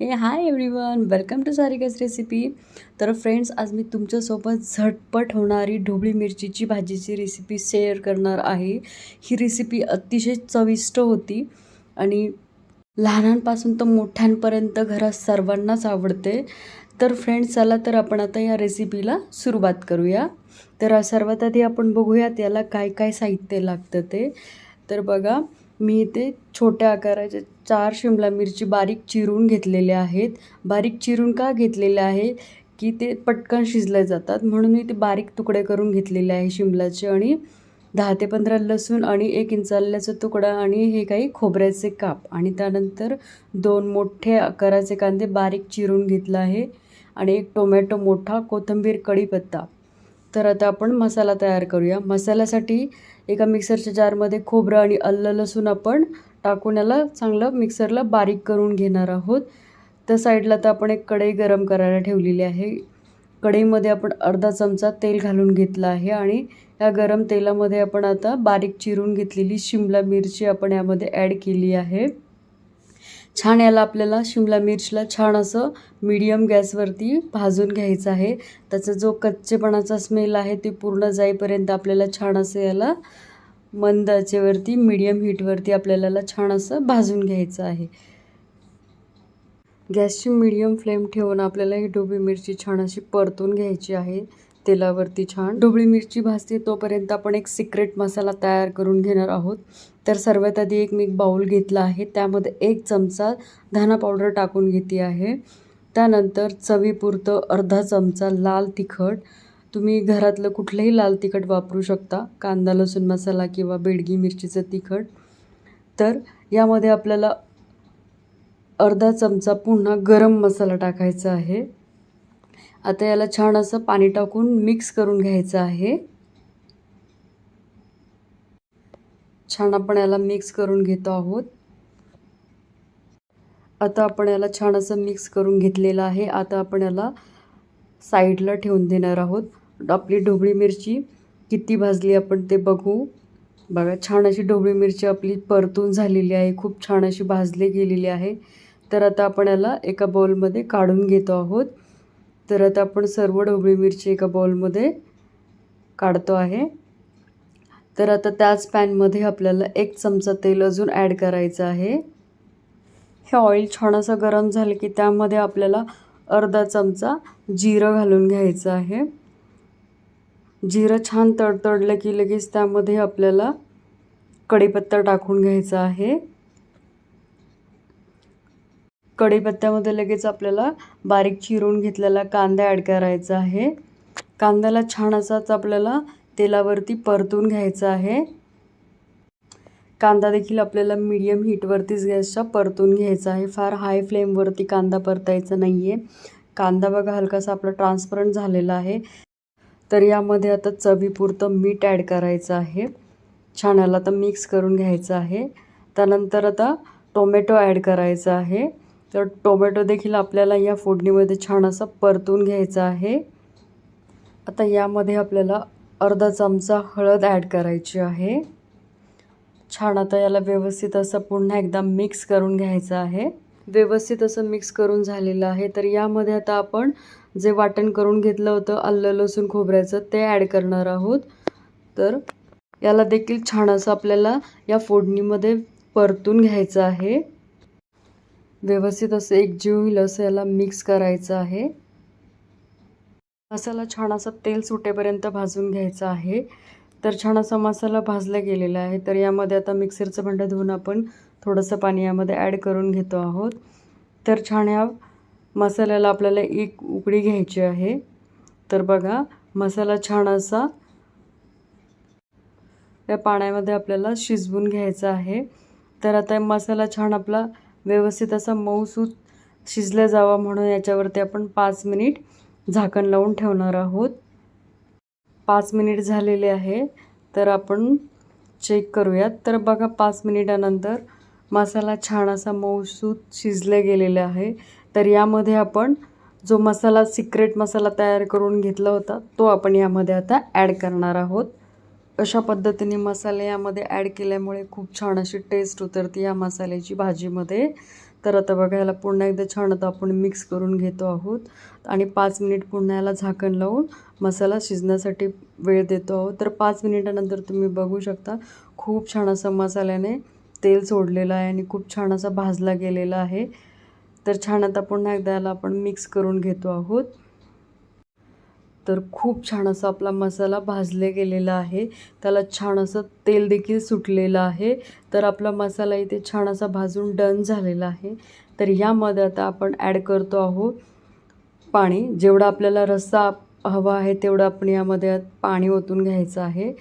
Hey hi everyone welcome to सारिकाच recipe तर friends आज मी तुमच्यासोबत झटपट होणारी ढोबळी मिरचीची भाजीची रेसिपी शेअर करणार आहे. ही रेसिपी अतिशय चविष्ट होती आणि लहानांपासून तर मोठ्यांपर्यंत घरात सर्वांनाच आवडते. तर फ्रेंड्स चला तर आपण आता या रेसिपीला सुरुवात करूया. तर सर्वात आधी आपण बघूयात याला काय काय साहित्य लागतं ते. तर बघा मी इथे छोट्या आकाराच्या चार शिमला मिरची बारीक चिरून घेतलेल्या आहेत. बारीक चिरून का घेतलेल्या आहे? की ते पटकन शिजले जातात. म्हणून मी ते बारीक तुकडे करून घेतलेले आहे शिमलाचे आणि दहा ते पंधरा लसूण आणि एक इंचाल्याचा तुकडा आणि हे काही खोबऱ्याचे काप. आणि त्यानंतर दोन मोठे आकाराचे कांदे बारीक चिरून घेतला आहे आणि एक टोमॅटो मोठा कोथिंबीर कढीपत्ता. तर आता आपण मसाला तयार करूया. मसाल्यासाठी एका मिक्सरच्या जारमध्ये खोबरं आणि अल्लं लसूण आपण टाकून याला चांगलं मिक्सरला बारीक करून घेणार आहोत. त्या साईडला तर आपण एक कढई गरम करायला ठेवलेली आहे. कढईमध्ये आपण अर्धा चमचा तेल घालून घेतलं आहे आणि या गरम तेलामध्ये आपण आता बारीक चिरून घेतलेली शिमला मिरची आपण यामध्ये ॲड केली आहे. छान याला आपल्याला शिमला मिरचीला छान असं मीडियम गॅसवरती भाजून घ्यायचं आहे. त्याचा जो कच्चेपणाचा स्मेल आहे ते पूर्ण जाईपर्यंत आपल्याला छान असं याला मंद आचेवरती मीडियम हीटवरती आपल्याला छान असं भाजून घ्यायचं आहे. गॅसची मीडियम फ्लेम ठेवून आपल्याला ही डोबी मिरची छान अशी परतून घ्यायची आहे. तेलावरती छान. ढोबळी मिरची भाजते तोपर्यंत आपण एक सिक्रेट मसाला तयार करून घेणार आहोत. तर सर्वात आधी एक मी बाऊल घेतला आहे. त्यामध्ये एक चमचा धना पावडर टाकून घेते आहे. त्यानंतर चवीपुरतं अर्धा चमचा लाल तिखट. तुम्ही घरातलं कुठलंही लाल तिखट वापरू शकता. कांदा लसूण मसाला किंवा बेडगी मिरचीचं तिखट. तर यामध्ये आपल्याला अर्धा चमचा पुन्हा गरम मसाला टाकायचा आहे. आता याला छान असं पाणी टाकून मिक्स करून घ्यायचं आहे. छान आपण याला मिक्स करून घेतो आहोत. आता आपण याला छान असं मिक्स करून घेतलेलं आहे. आता आपण याला साईडला ठेवून देणार आहोत. आपली ढोबळी मिरची किती भाजली आपण ते बघू. बघा छान अशी ढोबळी मिरची आपली परतून झालेली आहे. खूप छान अशी भाजली गेलेली आहे. तर आता आपण याला एका बाउलमध्ये काढून घेतो आहोत. तर आता आपण सर्व ढोबळी मिरची एका बाउलमध्ये काढतो आहे. तर आता त्याच पॅनमध्ये आपल्याला एक चमचा तेल अजून ॲड करायचं आहे. हे ऑइल छान असं गरम झालं की त्यामध्ये आपल्याला अर्धा चमचा जिरं घालून घ्यायचं आहे. जिरं छान तडतडलं की लगेच त्यामध्ये आपल्याला कढीपत्ता टाकून घ्यायचा आहे. कढीपत्त्यामध्ये लगेच आपल्याला बारीक चिरून घेतलेला कांदा ॲड करायचा आहे. कांद्याला छान असाच आपल्याला तेलावरती परतून घ्यायचा आहे. कांदा देखील आपल्याला मीडियम हीटवरतीच गॅसच्या परतून घ्यायचा आहे. फार हाय फ्लेमवरती कांदा परतायचा नाही आहे कांदा बघा हलकासा आपला ट्रान्सपरंट झालेला आहे. तर यामध्ये आता चवीपुरतं मीठ ॲड करायचं आहे. छान याला आता मिक्स करून घ्यायचं आहे. त्यानंतर आता टोमॅटो ॲड करायचा आहे. तर टोमॅटो देखील आपल्याला या फोडणीमध्ये छान असं परतून घ्यायचं आहे. आता यामध्ये आपल्याला अर्धा चमचा हळद ॲड करायची आहे. छान आता याला व्यवस्थित असं पुन्हा एकदा मिक्स करून घ्यायचं आहे. व्यवस्थित असं मिक्स करून झालेलं आहे. तर यामध्ये आता आपण जे वाटण करून घेतलं होतं आलं लसूण खोबऱ्याचं ते ॲड करणार आहोत. तर याला देखील छान असं आपल्याला या फोडणीमध्ये परतून घ्यायचं आहे. व्यवस्थित असं एक जीव होईल असं याला मिक्स करायचं आहे. मसाला छान असा तेल सुटेपर्यंत भाजून घ्यायचा आहे. तर छान असा मसाला भाजला गेलेला आहे. तर यामध्ये आता मिक्सरचं भांडं धुवून आपण थोडंसं पाणी यामध्ये ॲड करून घेतो आहोत. तर छान या मसाल्याला आपल्याला एक उकडी घ्यायची आहे. तर बघा मसाला छान असा या पाण्यामध्ये आपल्याला शिजवून घ्यायचा आहे. तर आता मसाला छान आपला व्यवस्थित असा मऊसूत शिजला जावा म्हणून याच्यावरती आपण पाच मिनिट झाकण लावून ठेवणार आहोत. पाच मिनिट झालेले आहे तर आपण चेक करूयात. तर बघा पाच मिनिटानंतर मसाला छान असा मऊसूत शिजले गेलेला आहे. तर यामध्ये आपण जो मसाला सिक्रेट मसाला तयार करून घेतला होता तो आपण यामध्ये आता ॲड करणार आहोत. अशा पद्धतीने मसाले यामध्ये ॲड केल्यामुळे खूप छान अशी टेस्ट उतरते या मसाल्याची भाजीमध्ये. तर आता बघा याला पुन्हा एकदा छान आता आपण मिक्स करून घेतो आहोत. आणि पाच मिनिट पुन्हा याला झाकण लावून मसाला शिजण्यासाठी वेळ देतो आहोत. तर पाच मिनिटानंतर तुम्ही बघू शकता खूप छान असं मसाल्याने तेल सोडलेलं आहे आणि खूप छान असा भाजला गेलेला आहे. तर छान आता पुन्हा एकदा याला आपण मिक्स करून घेतो आहोत. तर खूप छान असा आपला मसाला भाजले गेलेला आहे. त्याला छान असं तेल देखील सुटलेलं आहे. तर आपला मसाला इथे छान असा भाजून डन झालेला आहे. तर यामध्ये आता आपण ॲड करतो आहोत पाणी. जेवढा आपल्याला रस्सा हवा आहे तेवढं आपण यामध्ये पाणी ओतून घ्यायचं आहे.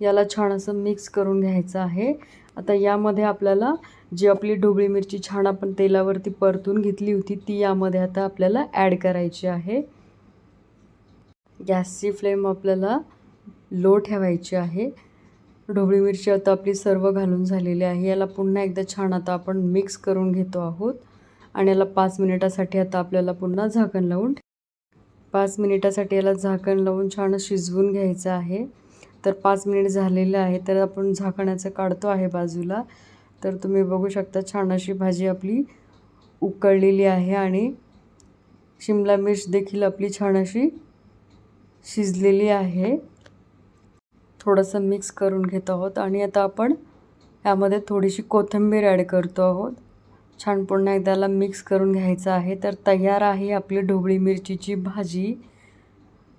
याला छान असं मिक्स करून घ्यायचं आहे. आता यामध्ये आपल्याला जी आपली ढोबळी मिरची छान आपण तेलावरती परतून घेतली होती ती यामध्ये आता आपल्याला ॲड करायची आहे. गॅसची फ्लेम आपल्याला लो ठेवायची आहे. ढोबळी मिरची आता आपली सर्व घालून झालेली आहे. याला पुन्हा एकदा छान आता आपण मिक्स करून घेतो आहोत. आणि याला पाच मिनिटासाठी आता आपल्याला पुन्हा झाकण लावून पाच मिनिटासाठी याला झाकण लावून छान शिजवून घ्यायचं आहे. तर पाच मिनिट झालेलं आहे. तर आपण झाकणाचं काढतो आहे बाजूला. तर तुम्ही बघू शकता छान अशी भाजी आपली उकळलेली आहे. आणि शिमला मिर्च देखील आपली छान अशी शिजलेली आहे. थोडंसं मिक्स करून घेत आहोत आणि आता आपण यामध्ये थोडीशी कोथिंबीर ॲड करतो आहोत. छान पुन्हा एकदाला मिक्स करून घ्यायचं आहे. तर तयार आहे आपली ढोबळी मिरचीची भाजी.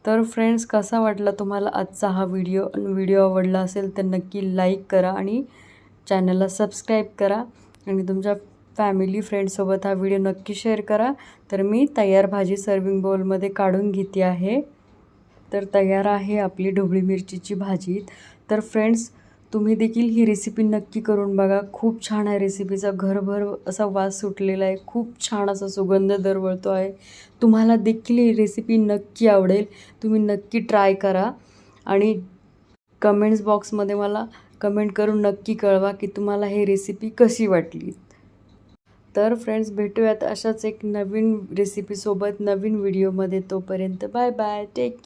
तर फ्रेंड्स कसा वाटला तुम्हाला आजचा हा व्हिडिओ व्हिडिओ आवडला असेल तर नक्की लाईक करा आणि चॅनलला सबस्क्राईब करा. आणि तुमच्या फॅमिली फ्रेंडसोबत हा व्हिडिओ नक्की शेअर करा. तर मी तयार भाजी सर्विंग बाउलमध्ये काढून घेते आहे. तर तयार आहे आपली ढोबळी मिरचीची भाजी. तर फ्रेंड्स तुम्ही देखील ही रेसिपी नक्की करून बघा. खूप छान आहे रेसिपीचा घरभर असा वास सुटलेला आहे. खूप छान असा सुगंध दरवळतो आहे. तुम्हाला देखील ही रेसिपी नक्की आवडेल. तुम्ही नक्की ट्राय करा. आणि कमेंट्स बॉक्समध्ये मला कमेंट करून नक्की कळवा की तुम्हाला ही रेसिपी कशी वाटली. तर फ्रेंड्स भेटूयात अशाच एक नवीन रेसिपीसोबत नवीन व्हिडिओमध्ये तोपर्यंत बाय बाय टेक